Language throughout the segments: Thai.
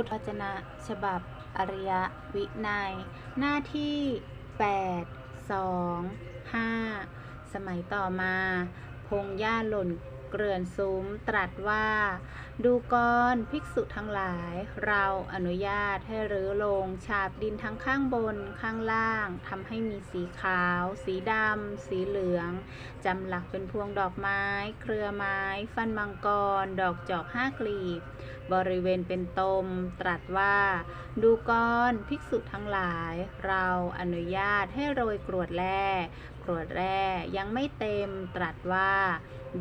พุทธวจนะฉบับอริยวินัย หน้าที่ 8 2 5 สมัยต่อมา พงหญ้าหล่น เกลื่อนซุ้มตรัสว่า ดูกรภิกษุทั้งหลาย เราอนุญาตให้รื้อลงฉาบดินทั้งข้างบนข้างล่างทำให้มีสีขาว สีดำสีเหลืองจำหลักเป็นพวงดอกไม้ เครือไม้ ฟันมังกร ดอกจอกห้ากลีบบริเวณเป็นตม ตรัสว่า ดูกรภิกษุทั้งหลาย เราอนุญาตให้โรยกรวดแร่กรวดแร่ยังไม่เต็มตรัสว่า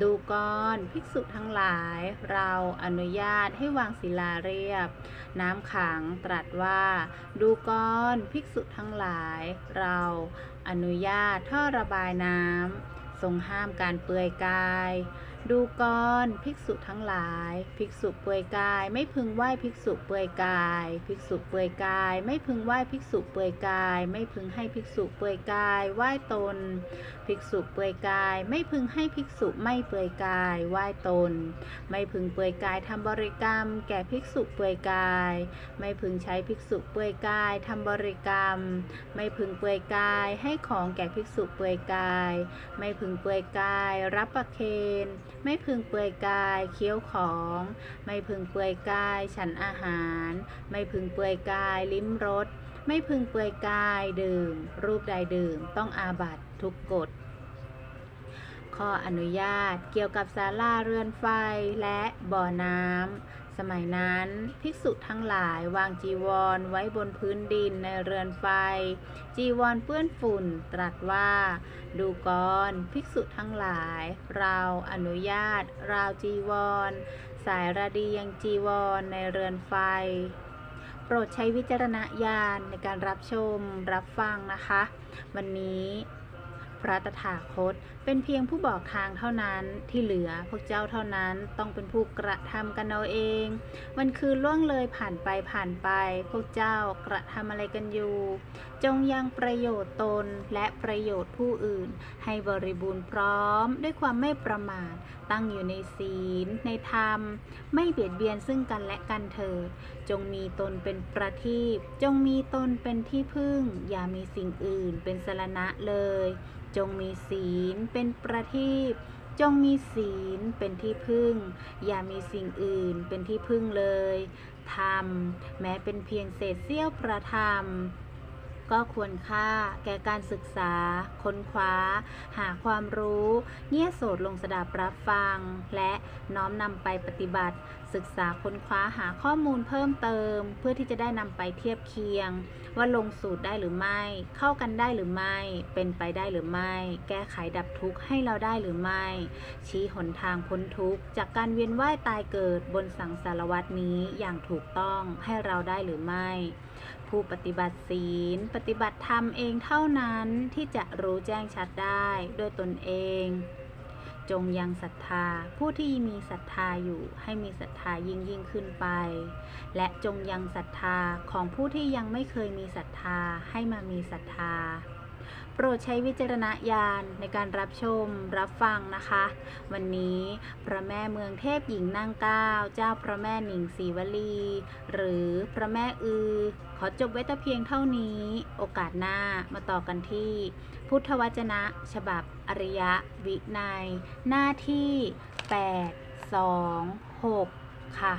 ดูกรร ภิกษุทั้งหลาย เราอนุญาตให้วางศิลาเรียบ น้ำขังตรัสว่า ดูกรภิกษุทั้งหลาย เราอนุญาตท่อระบายน้ำทรงห้ามการเปลือยกาย ดูกรภิกษุทั้งหลาย ภิกษุเปลือยกาย ไม่พึงไหว้ภิกษุเปลือยกาย ภิกษุเปลือยกาย ไม่พึงไหว้ภิกษุเปลือยกาย ไม่พึงให้ภิกษุเปลือยกายไหว้ตน ภิกษุเปลือยกาย ไม่พึงให้ภิกษุไม่เปลือยกายไหว้ตน ไม่พึงเปลือยกายทำบริกรรม แก่ภิกษุเปลือยกาย ไม่พึงใช้ภิกษุเปลือยกายทำบริกรรม ไม่พึงเปลือยกายให้ของแก่ภิกษุเปลือยกาย ไม่พึงเปลือยกาย รับประเคนไม่พึงเปื่อยกายเคี้ยวของ ไม่พึงเปื่อยกายฉันอาหาร ไม่พึงเปื่อยกายลิ้มรส ไม่พึงเปื่อยกายดื่ม รูปใดดื่ม ต้องอาบัตทุกกฎข้ออนุญาตเกี่ยวกับศาลาเรือนไฟและบ่อน้ำ สมัยนั้นภิกษุทั้งหลายวางจีวรไว้บนพื้นดินในเรือนไฟ จีวรเปื้อนฝุ่นตรัสว่า ดูก่อนภิกษุทั้งหลาย เราอนุญาต ราวจีวร สายระดียังจีวรในเรือนไฟ โปรดใช้วิจารณญาณในการรับชมรับฟังนะคะ วันนี้ ระตถาคต เป็นเพียงผู้บอกทางเท่านั้นที่เหลือพวกเจ้าเท่านั้นต้องเป็นผู้กระทำกันเอาเอง มันคือล่วงเลยผ่านไปผ่านไป พวกเจ้ากระทำอะไรกันอยู่ จงยังประโยชน์ตนและประโยชน์ผู้อื่น ให้บริบูรณ์พร้อมด้วยความไม่ประมาท ตั้งอยู่ในศีล ในธรรม ไม่เบียดเบียนซึ่งกันและกันเถิด จงมีตนเป็นประทีปจงมีตนเป็นที่พึ่ง อย่ามีสิ่งอื่นเป็นสรณะเลย จงมีศีลเป็นประทีปจงมีศีลเป็นที่พึ่ง อย่ามีสิ่งอื่นเป็นที่พึ่งเลยธรรม แม้เป็นเพียงเศษเสี้ยวประธรรม ก็ควรค่าแก่การศึกษา ค้นคว้า หาความรู้ เงี่ยโสดลงสดับรับฟัง และน้อมนำไปปฏิบัติ ศึกษาค้นคว้าหาข้อมูลเพิ่มเติม เพื่อที่จะได้นำไปเทียบเคียง ว่าลงสูตรได้หรือไม่ เข้ากันได้หรือไม่ เป็นไปได้หรือไม่ แก้ไขดับทุกข์ให้เราได้หรือไม่ ชี้หนทางพ้นทุกข์จากการเวียนว่ายตายเกิดบนสังสารวัตนี้อย่างถูกต้องให้เราได้หรือไม่ ผู้ปฏิบัติศีล ปฏิบัติธรรมเองเท่านั้นที่จะรู้แจ้งชัดได้ด้วยตนเอง จงยังศรัทธาผู้ที่มีศรัทธาอยู่ให้มีศรัทธายิ่งยิ่งขึ้นไป และจงยังศรัทธาของผู้ที่ยังไม่เคยมีศรัทธาให้มามีศรัทธา โปรดใช้วิจารณญาณในการรับชมรับฟังนะคะ วันนี้พระแม่เมืองเทพหญิงนางเก้าเจ้าพระแม่หนิงศรีวลี หรือพระแม่อือ ขอจบไว้แต่เพียงเท่านี้ โอกาสหน้ามาต่อกันที่ พุทธวจนะ ฉบับอริยวินัย หน้าที่ 8 2 6 ค่ะ